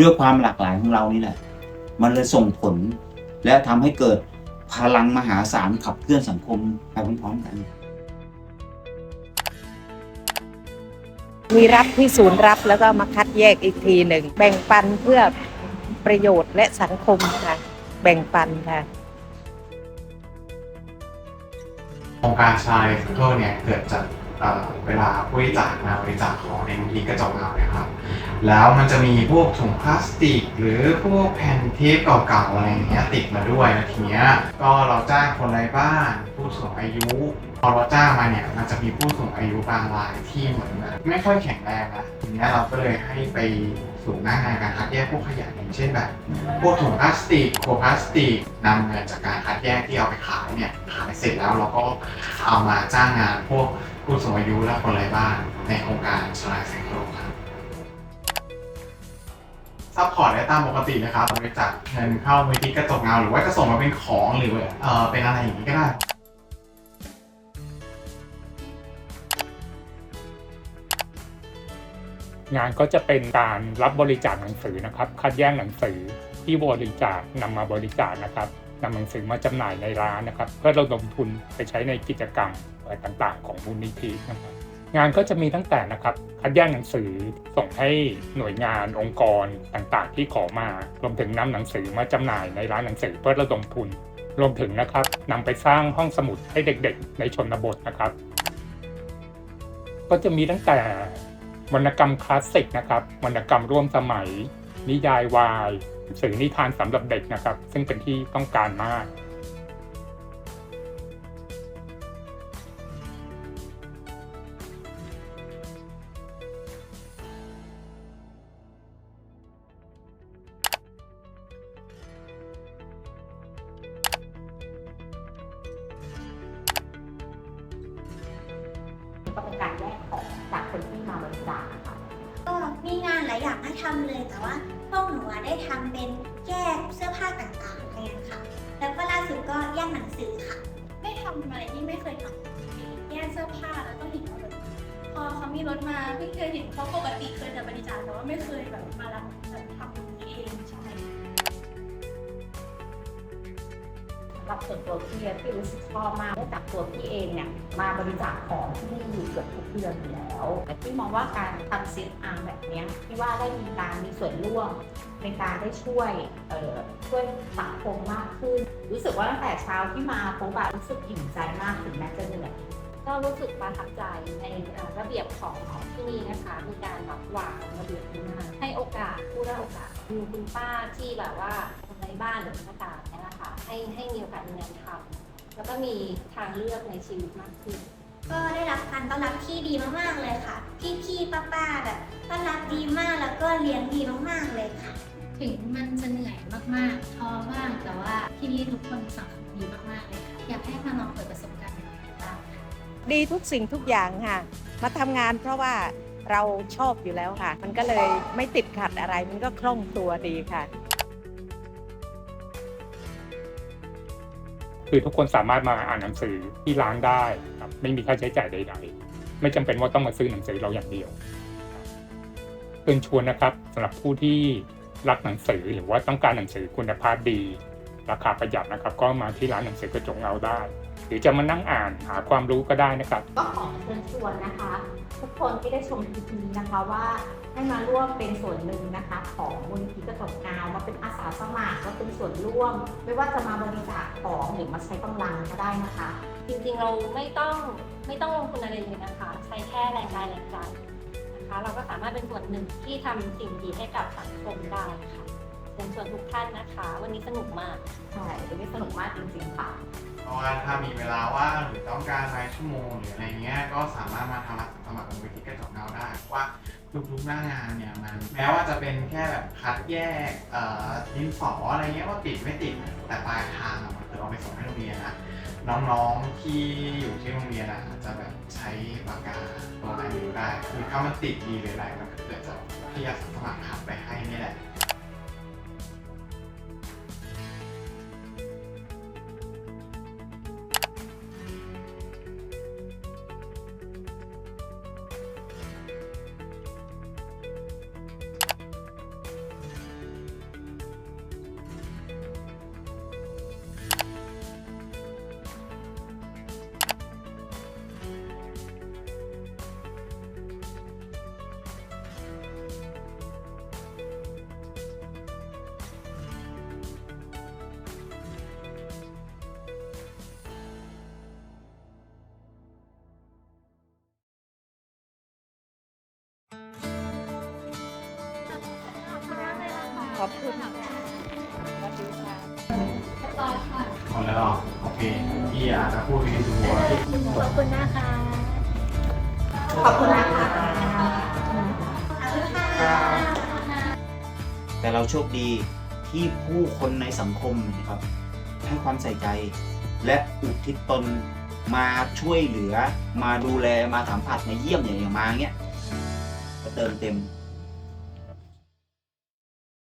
ด้วยความหลากหลายของเรานี่แหละ มันเลยส่งผล และทำให้เกิดพลังมหาศาลขับเคลื่อนสังคมไปพร้อมๆกันมีรับที่ศูนย์รับแล้วก็มาคัดแยกอีกทีหนึ่งแบ่งปันเพื่อประโยชน์และสังคมค่ะ แบ่งปันค่ะโครงการชายสังเกิลเนี่ยเกิดจากเอ่อเวลาบริจาคนะบริจาคของในมูลนิธิกระจกเงาเนี่ยครับ แล้วมันจะมีพวกถุงพลาสติก หรือพวกแผ่นเทปเก่าๆอะไรอย่างเงี้ยติดมาด้วยแล้วทีเนี้ยก็เราจ้างคนไร้บ้าน ผู้สูงอายุ พอเราจ้างมาเนี่ยมันจะมีผู้สูงอายุบางรายที่เหมือนแบบไม่ค่อยแข็งแรงนะทีเนี้ยเราก็เลยให้ไปสู่หน้างานการคัดแยกพวกขยะอย่างเช่นแบบพวกถุงพลาสติกขวดพลาสติกนำเงินจากการคัดแยกที่เอาไปขายเนี่ยขายเสร็จแล้วเราก็เอามาจ้างงานพวกผู้สูงอายุและคนไร้บ้านในโครงการชลายแสงโลกครับ ซัพพอร์ตได้ตามปกตินะครับบริจาคเงินเข้ามูลที่กระจกเงาหรือว่าจะส่งมาเป็นของหรือเออเป็นอะไรอย่างนี้ก็ได้งานก็จะเป็นการรับบริจาคหนังสือนะครับ คัดแยกหนังสือที่บริจาคนำมาบริจาคนะครับนำหนังสือมาจำหน่ายในร้านนะครับ เพื่อระดมทุนไปใช้ในกิจกรรมต่างๆ ของมูลนิธินะครับ งานก็จะมีตั้งแต่นะครับคัดแยกหนังสือส่งให้หน่วยงานองค์กรต่างๆ ที่ขอมารวมถึงนำหนังสือมาจำหน่ายในร้านหนังสือเพื่อระดมทุน รวมถึงนะครับนำไปสร้างห้องสมุดให้เด็กๆ ในชนบทนะครับ ก็จะมีตั้งแต่วรรณกรรมคลาสสิกนะครับวรรณกรรมร่วมสมัย นิยายวายสื่อนิทานสำหรับเด็กนะครับ ซึ่งเป็นที่ต้องการมาก ก็เป็นการแยกของจากคนที่มาบริจาคอะค่ะก็มีงานหลายอย่างให้ทำเลย แต่ว่าพวกหนูอะได้ทำเป็นแยกเสื้อผ้าต่างๆอะไรอย่างเงี้ยค่ะ แล้วก็ล่าสุดก็แยกหนังสือค่ะ ได้ทำอะไรที่ไม่เคยทำแยกเสื้อผ้าแล้วก็เห็นว่าแบบพอเขามีรถมาเพิ่งเคยเห็นเพราะปกติเคยแต่บริจาคแต่ว่าไม่เคยแบบมารับแบบทำำหรับส่วนตัวพี่อะพี่รู้สึกชอบมากเนื่องจากตัวพี่เองเนี่ยมาบริจาคของที่นี่อยู่เกือบทุกเดือนอยู่แล้วแต่พี่มองว่าการทำซิทอาร์มแบบเนี้ยพี่ว่าได้มีการมีส่วนร่วมในการได้ช่วยเอ่อช่วยสังคมมากขึ้น รู้สึกว่าตั้งแต่เช้าที่มาพบอะรู้สึกอิ่มใจมากถึงแม้จะเหนื่อยก็รู้สึกประทับใจในระเบียบของของที่นี่นะคะ มีการแบบวางระเบียบดีมาให้โอกาสผู้ได้โอกาสคุณป้าที่แบบว่าในบ้านหรือคนต่าง ให้ให้มีโอกาสมีงานทำแล้วก็มีทางเลือกในชีวิตมากขึ้น ก็ได้รับการต้อนรับที่ดีมากๆเลยค่ะ พี่ๆป้าๆแบบต้อนรับดีมากแล้วก็เลี้ยงดีมากๆเลยค่ะ ถึงมันจะเหนื่อยมากๆท้อบ้างแต่ว่าที่นี่ทุกคนสังคมดีมากๆเลยค่ะอยากให้มาลองเปิดประสบการณ์ใหม่ๆบ้างดีทุกสิ่งทุกอย่างค่ะ มาทำงานเพราะว่าเราชอบอยู่แล้วค่ะ มันก็เลยไม่ติดขัดอะไร มันก็คล่องตัวดีค่ะ คือทุกคนสามารถมาอ่านหนังสือที่ร้านได้ครับไม่มีค่าใช้จ่ายใด ๆ ไม่จำเป็นว่าต้องมาซื้อหนังสือเราอย่างเดียวเชิญชวนนะครับสำหรับผู้ที่รักหนังสือหรือว่าต้องการหนังสือคุณภาพดี ราคาประหยัดนะครับ ก็มาที่ร้านหนังสือกระจงเงาได้ หรือจะมานั่งอ่านหาความรู้ก็ได้นะครับ ก็ขอเชิญชวนนะคะ ทุกคนที่ได้ชมคลิปนี้นะคะว่าให้มาร่วมเป็นส่วนหนึ่งนะคะ ของมูลนิธิกระจกเงามาเป็นอาสาสมัครมาเป็นส่วนร่วม ไม่ว่าจะมาบริจาคของหรือมาใช้กำลังก็ได้นะคะ จริงๆเราไม่ต้องไม่ต้องลงทุนอะไรเลยนะคะ ใช้แค่แรงกายแรงใจนะคะ เราก็สามารถเป็นส่วนหนึ่งที่ทำสิ่งดีให้กับสังคมได้ค่ะเชิญชวนทุกท่านนะคะ วันนี้สนุกมาก ใช่วันนี้สนุกมากจริงๆค่ะ เพราะว่าถ้ามีเวลาว่างหรือต้องการรายชั่วโมงหรืออะไรเงี้ยก็สามารถมาทำสาสมัครกับมูลนิธิกระจกเงาได้ว่าทุกๆหน้างานเนี่ยมันแม้ว่าจะเป็นแค่แบบคัดแยกดินสออะไรเงี้ยว่าติดไม่ติดแต่ปลายทางมันคือเอาไปส่งให้โรงเรียนนะน้องๆที่อยู่ที่โรงเรียนอะจะแบบใช้ปากกาตัวไหนอยู่ได้คือถ้ามันติดดีหรืออะไรมันก็เกิดจากที่อาสาสมัครขับไปให้นี่แหละ อบคุณค่ะสวัสดีค่ะหมดแล้วเหรอโอเคพี่อาจจะพูดในตัวขอบคุณนะคะ ขอบคุณนะค่ะแต่เราโชคดีที่ผู้คนในสังคมนะครับ ให้ความใส่ใจ และอุทิศตนมาช่วยเหลือ มาดูแลมาสัมผัสมาเยี่ยมอย่างอย่างมาเงี้ยก็เติมเต็ม